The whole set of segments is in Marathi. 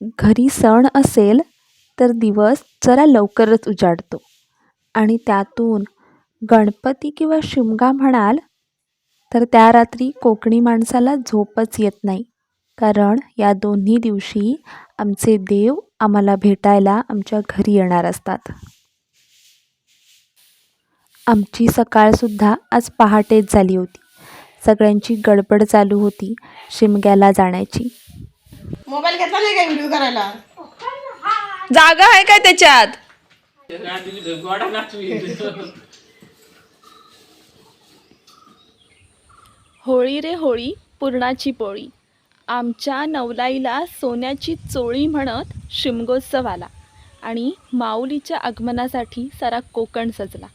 घरी सण असेल तर दिवस जरा लवकरच उजाडतो. आणि त्यातून गणपती किंवा शिमगा म्हणाल तर त्या रात्री कोकणी माणसाला झोपच येत नाही. कारण या दोन्ही दिवशी आमचे देव आम्हाला भेटायला आमच्या घरी येणार असतात. आमची सकाळसुद्धा आज पहाटेच झाली होती. सगळ्यांची गडबड चालू होती शिमग्याला जाण्याची. मोबाईल घेतला नाही काय व्हिडिओ करायला? जागा आहे काय त्याच्यात? होळी रे होळी पुरणाची पोळी. आमच्या नवलाईला सोन्याची चोळी म्हणत शिमगोत्सव आला आणि माऊलीच्या आगमनासाठी सारा कोकण सजला.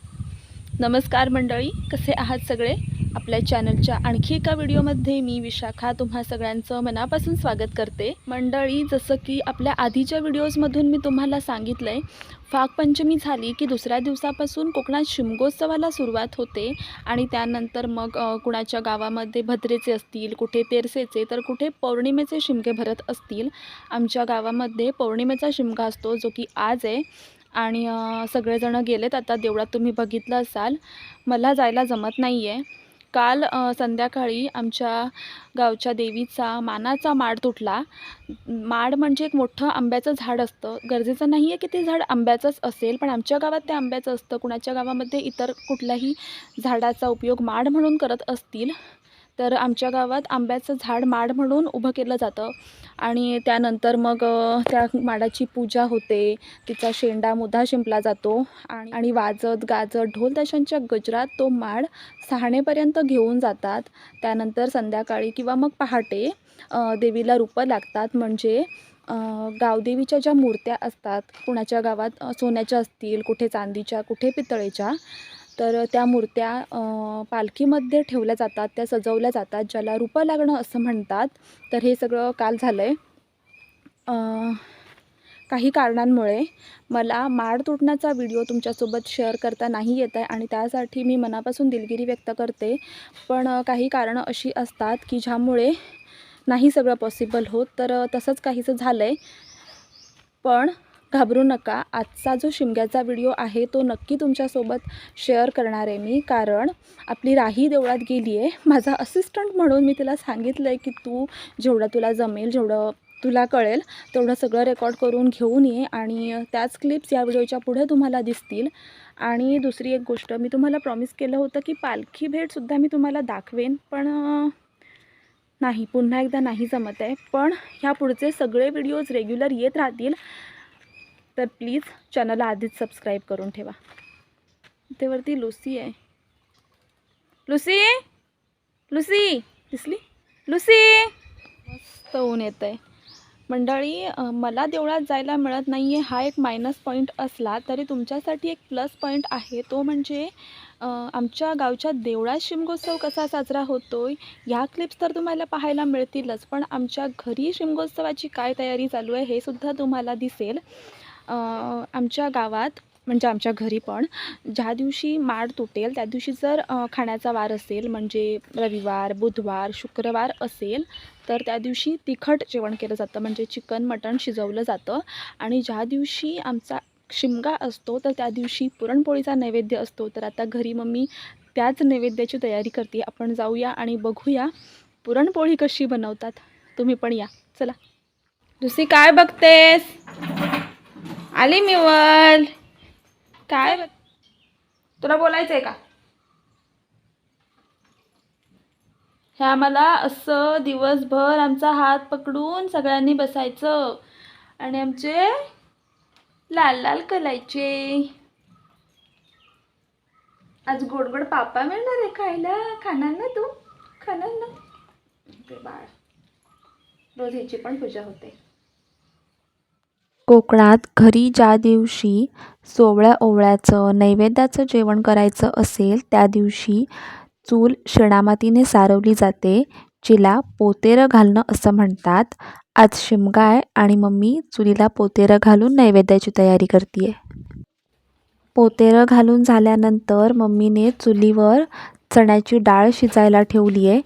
नमस्कार मंडळी कसे आहात सगळे? आपल्या चॅनलच्या आणखी एका व्हिडिओमध्ये मी विशाखा तुम्हा सगळ्यांचं मनापासून स्वागत करते. मंडळी जसं की आपल्या आधीच्या व्हिडिओजमधून मी तुम्हाला सांगितलं आहे फागपंचमी झाली की दुसऱ्या दिवसापासून कोकणात शिमगोत्सवाला सुरुवात होते आणि त्यानंतर मग कुणाच्या गावामध्ये भद्रेचे असतील कुठे तेरसेचे तर कुठे पौर्णिमेचे शिमगे भरत असतील. आमच्या गावामध्ये पौर्णिमेचा शिमगा असतो जो की आज आहे. आणि सगळेजणं गेलेत आता देवळात तुम्ही बघितलं असाल. मला जायला जमत नाही आहे काल संध्याकाळी आमच्या गावच्या देवीचा मानाचा माड तुटला. माड म्हणजे एक मोठं आंब्याचं झाड असतं. गरजेचं नाही आहे की ते झाड आंब्याचंच असेल पण आमच्या गावात ते आंब्याचं असतं. कुणाच्या गावामध्ये इतर कुठल्याही झाडाचा उपयोग माड म्हणून करत असतील तर आमच्या गावात आंब्याचं झाड माड म्हणून उभं केलं जातं. आणि त्यानंतर मग त्या माडाची पूजा होते. तिचा शेंडा मुधा शिंपला जातो. आणि आणि वाजत गाजत ढोल ताशांच्या गजरात तो माड सहाणेपर्यंत घेऊन जातात. त्यानंतर संध्याकाळी किंवा मग पहाटे देवीला रूपं लागतात. म्हणजे गावदेवीच्या ज्या मूर्त्या असतात कुणाच्या गावात सोन्याच्या असतील कुठे चांदीच्या कुठे पितळेच्या तर त्या मूर्त्या पालखीमध्ये ठेवल्या जातात त्या सजवल्या जातात ज्याला रूपं लागणं असं म्हणतात. तर हे सगळं काल झालं आहे काही कारणांमुळे मला माड तुटण्याचा व्हिडिओ तुमच्यासोबत शेअर करता नाही येत आहे आणि त्यासाठी मी मनापासून दिलगिरी व्यक्त करते. पण काही कारणं अशी असतात की ज्यामुळे नाही सगळं पॉसिबल होत. तर तसंच काहीसं झालं आहे पण घाबरू नका. आजचा जो शिमग्याचा व्हिडिओ आहे तो नक्की तुमच्यासोबत शेअर करणार आहे मी. कारण आपली राही देवळात गेली आहे माझा असिस्टंट म्हणून मी तिला सांगितलं आहे की तू जेवढं तुला जमेल जेवढं तुला कळेल तेवढं सगळं रेकॉर्ड करून घेऊन ये आणि त्याच क्लिप्स या व्हिडिओच्या पुढे तुम्हाला दिसतील. आणि दुसरी एक गोष्ट मी तुम्हाला प्रॉमिस केलं होतं की पालखी भेटसुद्धा मी तुम्हाला दाखवेन पण नाही. पुन्हा एकदा नाही जमत आहे. पण ह्या पुढचे सगळे व्हिडिओज रेग्युलर येत राहतील. तर प्लीज चॅनलला आधीच सबस्क्राईब करून ठेवा. तेवरती लुसी आहे. लुसी? लुसी? दिसली? लुसी? मस्त ऊन येतं आहे मंडळी मला देवळात जायला मिळत नाही आहे हा एक मायनस पॉईंट असला तरी तुमच्यासाठी एक प्लस पॉईंट आहे. तो म्हणजे आमच्या गावच्या देवळात शिमगोत्सव कसा साजरा होतो ह्या क्लिप्स तर तुम्हाला पाहायला मिळतीलच. पण आमच्या घरी शिमगोत्सवाची काय तयारी चालू आहे हे सुद्धा तुम्हाला दिसेल. आमच्या गावात म्हणजे आमच्या घरी पण ज्या दिवशी माड तुटेल त्या दिवशी जर खाण्याचा वार असेल म्हणजे रविवार बुधवार शुक्रवार असेल तर त्या दिवशी तिखट जेवण केलं जातं. म्हणजे चिकन मटण शिजवलं जातं. आणि ज्या दिवशी आमचा शिमगा असतो तर त्या दिवशी पुरणपोळीचा नैवेद्य असतो. तर आता घरी मम्मी त्याच नैवेद्याची तयारी करते. आपण जाऊया आणि बघूया पुरणपोळी कशी बनवतात. तुम्ही पण या. चला. दुसरी काय बघतेस? आली मी वर. काय तुला बोलायचं आहे का? हे आम्हाला असं दिवसभर आमचा हात पकडून सगळ्यांनी बसायचं. आणि आमचे लाल लाल करायचे. आज गोड गोड पापा मिळणार आहे खायला. खाणार ना तू? खाणार ना? ते बाळ. रोज ह्याची पण पूजा होते. कोकणात घरी ज्या दिवशी सोवळ्या ओवळ्याचं नैवेद्याचं जेवण करायचं असेल त्या दिवशी चूल शेणामातीने सारवली जाते जिला पोतेरं घालणं असं म्हणतात. आज शिमगा आहे आणि मम्मी चुलीला पोतेरं घालून नैवेद्याची तयारी करते पोतेरं घालून झाल्यानंतर मम्मीने चुलीवर चण्याची डाळ शिजायला ठेवली आहे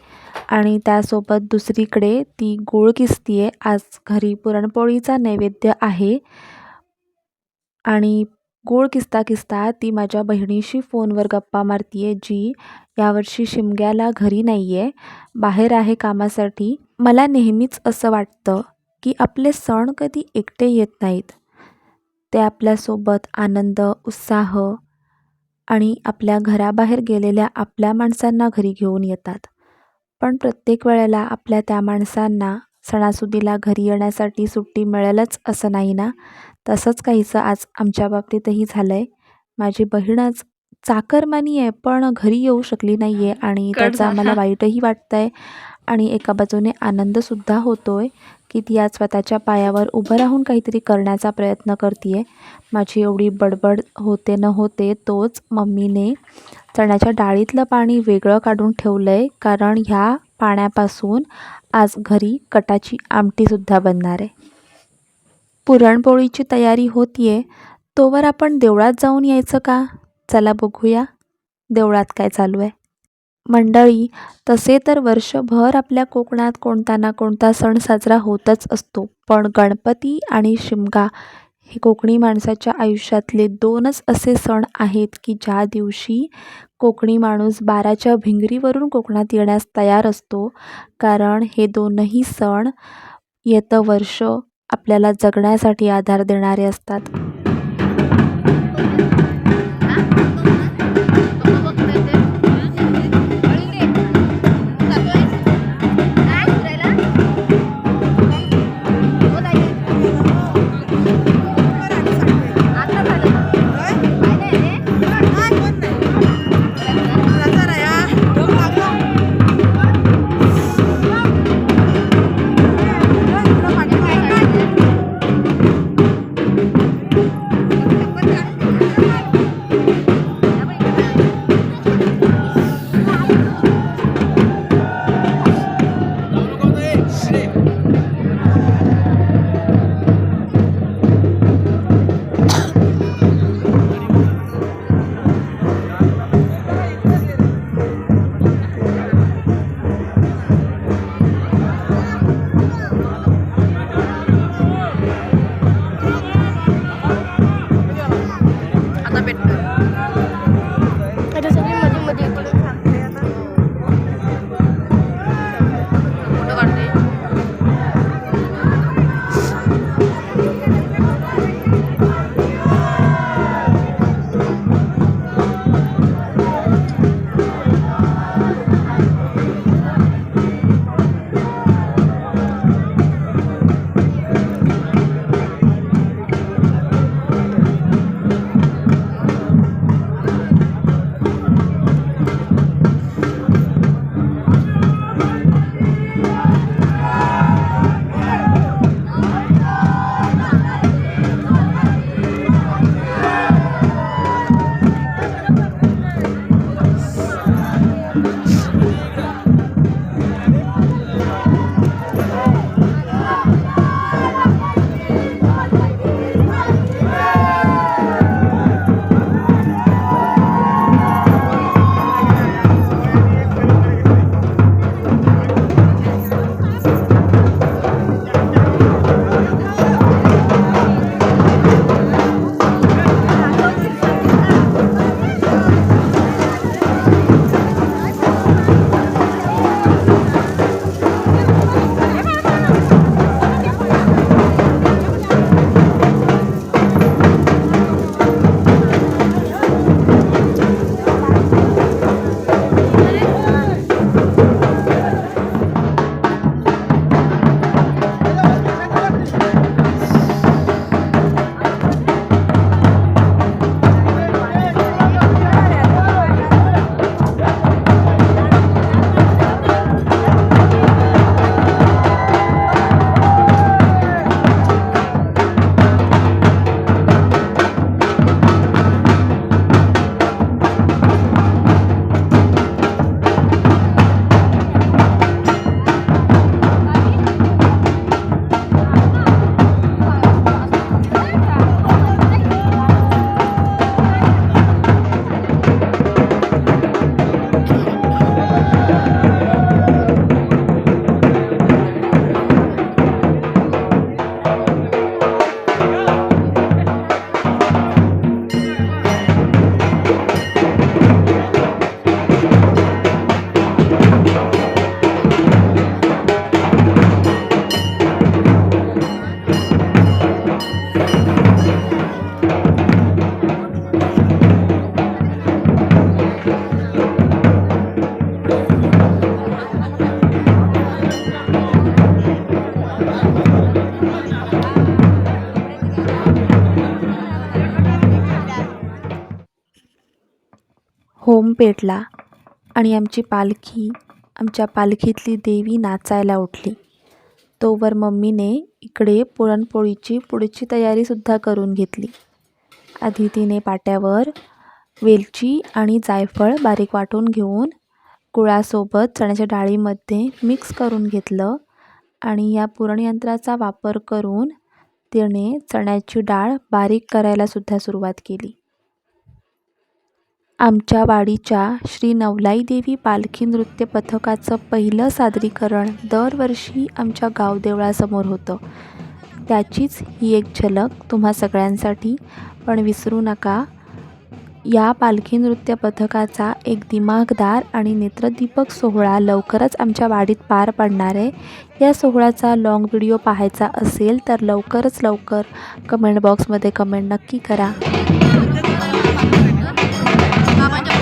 आणि त्यासोबत दुसरीकडे ती गूळ किसतीये. आज घरी पुरणपोळीचा नैवेद्य आहे. आणि गूळ किसता किसता ती माझ्या बहिणीशी फोनवर गप्पा मारतीये जी यावर्षी शिमग्याला घरी नाही आहे बाहेर आहे कामासाठी. मला नेहमीच असं वाटतं की आपले सण कधी एकटे येत नाहीत. ते आपल्यासोबत आनंद उत्साह आणि आपल्या घराबाहेर गेलेल्या आपल्या माणसांना घरी घेऊन येतात. पण प्रत्येक वेळेला आपल्या त्या माणसांना सणासुदीला घरी येण्यासाठी सुट्टी मिळेलच असं नाही ना? तसंच काहीसं आज आमच्या बाबतीतही झालं आहे माझी बहीण आज चाकरमानी आहे पण घरी येऊ शकली नाही आहे आणि त्याचं. आम्हाला वाईटही वाटतं आहे आणि एका बाजूने आनंदसुद्धा होतो आहे की ती आज स्वतःच्या पायावर उभं राहून काहीतरी करण्याचा प्रयत्न करते आहे माझी एवढी बडबड होते न होते तोच मम्मीने चण्याच्या डाळीतलं पाणी वेगळं काढून ठेवलं आहे कारण ह्या पाण्यापासून आज घरी कटाची आमटीसुद्धा बनणार आहे. पुरणपोळीची तयारी होती आहे तोवर आपण देवळात जाऊन यायचं का? चला बघूया देवळात काय चालू आहे. मंडळी तसे तर वर्षभर आपल्या कोकणात कोणता ना कोणता सण साजरा होतच असतो पण गणपती आणि शिमगा हे कोकणी माणसाच्या आयुष्यातले दोनच असे सण आहेत की ज्या दिवशी कोकणी माणूस बाराच्या भिंगरीवरून कोकणात येण्यास तयार असतो. कारण हे दोनही सण येतं वर्ष आपल्याला जगण्यासाठी आधार देणारे असतात. होम पेटला आणि आमची पालखी आमच्या पालखीतली देवी नाचायला उठली. तोवर मम्मीने इकडे पुरणपोळीची पुढची तयारीसुद्धा करून घेतली. आधी तिने पाट्यावर वेलची आणि जायफळ बारीक वाटून घेऊन गुळासोबत चण्याच्या डाळीमध्ये मिक्स करून घेतलं आणि या पुरणयंत्राचा वापर करून तिने चण्याची डाळ बारीक करायलासुद्धा सुरुवात केली. आमच्या वाडीच्या श्री नवलाई देवी पालखी नृत्य पथकाचं पहिलं सादरीकरण दरवर्षी आमच्या गावदेवळासमोर होतं. त्याचीच ही एक झलक तुम्हा सगळ्यांसाठी पण विसरू नका. या पालखी नृत्य पथकाचा एक दिमागदार आणि नेत्रदीपक सोहळा लवकरच आमच्या वाडीत पार पडणार आहे. या सोहळ्याचा लाँग व्हिडिओ पाहायचा असेल तर लवकरच लवकर कमेंट बॉक्समध्ये कमेंट नक्की करा. Tama on.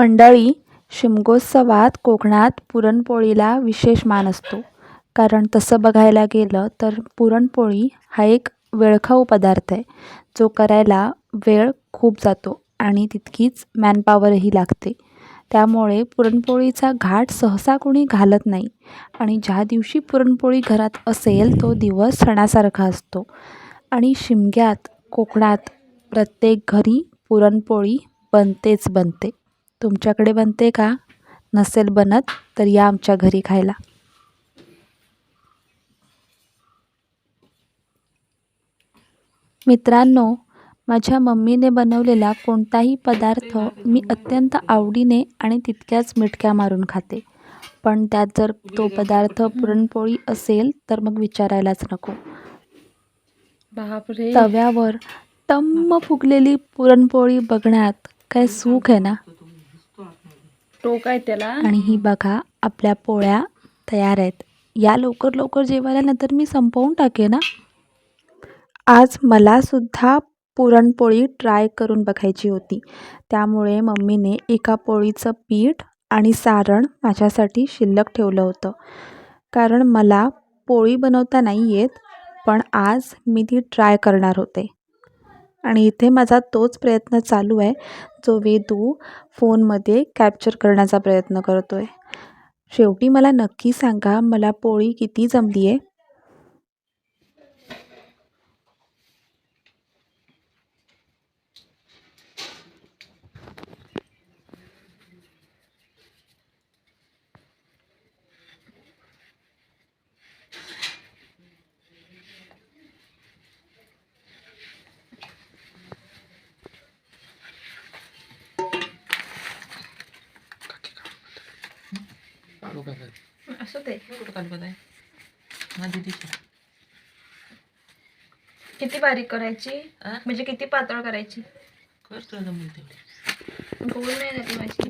मंडळी शिमगोत्सवात कोकणात पुरणपोळीला विशेष मान असतो. कारण तसं बघायला गेलं तर पुरणपोळी हा एक वेळखाऊ पदार्थ आहे जो करायला वेळ खूप जातो आणि तितकीच मॅनपावरही लागते. त्यामुळे पुरणपोळीचा घाट सहसा कोणी घालत नाही आणि ज्या दिवशी पुरणपोळी घरात असेल तो दिवस सणासारखा असतो. आणि शिमग्यात कोकणात प्रत्येक घरी पुरणपोळी बनतेच बनते. तुमच्याकडे बनते का? नसेल बनत तर या आमच्या घरी खायला. मित्रांनो माझ्या मम्मीने बनवलेला कोणताही पदार्थ मी अत्यंत आवडीने आणि तितक्याच मिटक्या मारून खाते. पण त्यात जर तो पदार्थ पुरणपोळी असेल तर मग विचारायलाच नको. तव्यावर टम्म फुगलेली पुरणपोळी बघण्यात काय सुख आहे ना? टोक आहे त्याला. आणि ही बघा आपल्या पोळ्या तयार आहेत. या लवकर लवकर जेवायला नंतर मी संपवून टाके ना आज मला सुद्धा पुरणपोळी ट्राय करून बघायची होती. त्यामुळे मम्मीने एका पोळीचं पीठ आणि सारण माझ्यासाठी शिल्लक ठेवलं होतं. कारण मला पोळी बनवता नाही येत पण आज मी ती ट्राय करणार होते. आणि इथे माझा तोच प्रयत्न चालू आहे जो वेदू फोनमध्ये कॅप्चर करण्याचा प्रयत्न करतो आहे शेवटी मला नक्की सांगा मला पोळी किती जमली आहे असं ते. किती बारीक करायची? म्हणजे किती पातळ करायची? गोल नाही झाली माझी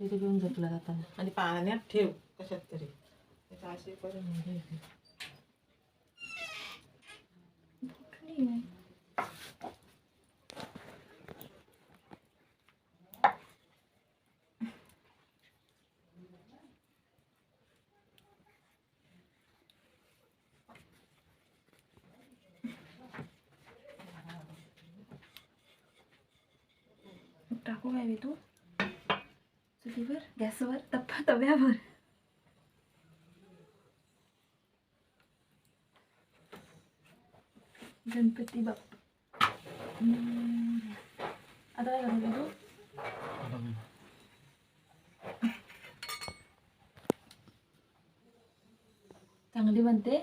तिथे घेऊन झोपला जाताना. आणि पाण्यात ठेव कशात तरी. त्याचं करून हे. टाकू काय तू? चुलीवर? गॅसवर? तप्पा तव्यावर? गणपती बाप आता काय करायचं तू? चांगली बनते?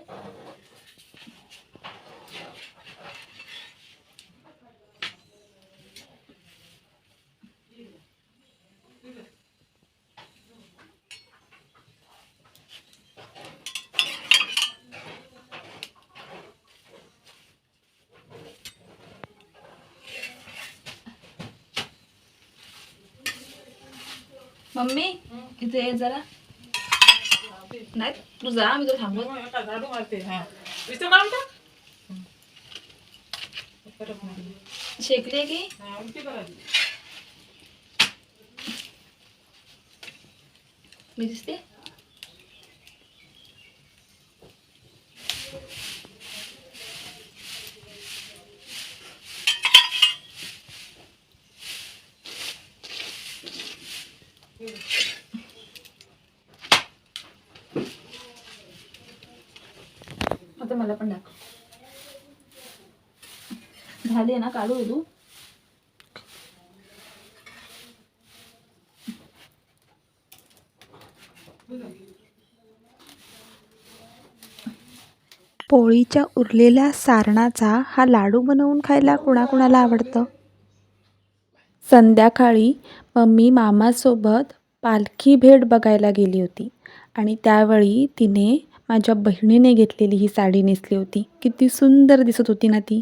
मम्मी इथे ये जरा. नाही तू जा मी तुला थांबवत. झाडू मारते. हा. विसरू का. शेकली की? मी दिसते? दाखव झाली ना काढू तू पोळीच्या उरलेल्या सारणाचा हा लाडू बनवून खायला कुणाकुणाला आवडतं? संध्याकाळी मम्मी मामासोबत पालखी भेट बघायला गेली होती आणि त्यावेळी तिने माझ्या बहिणीने घेतलेली ही साडी नेसली होती. किती सुंदर दिसत होती ना ती.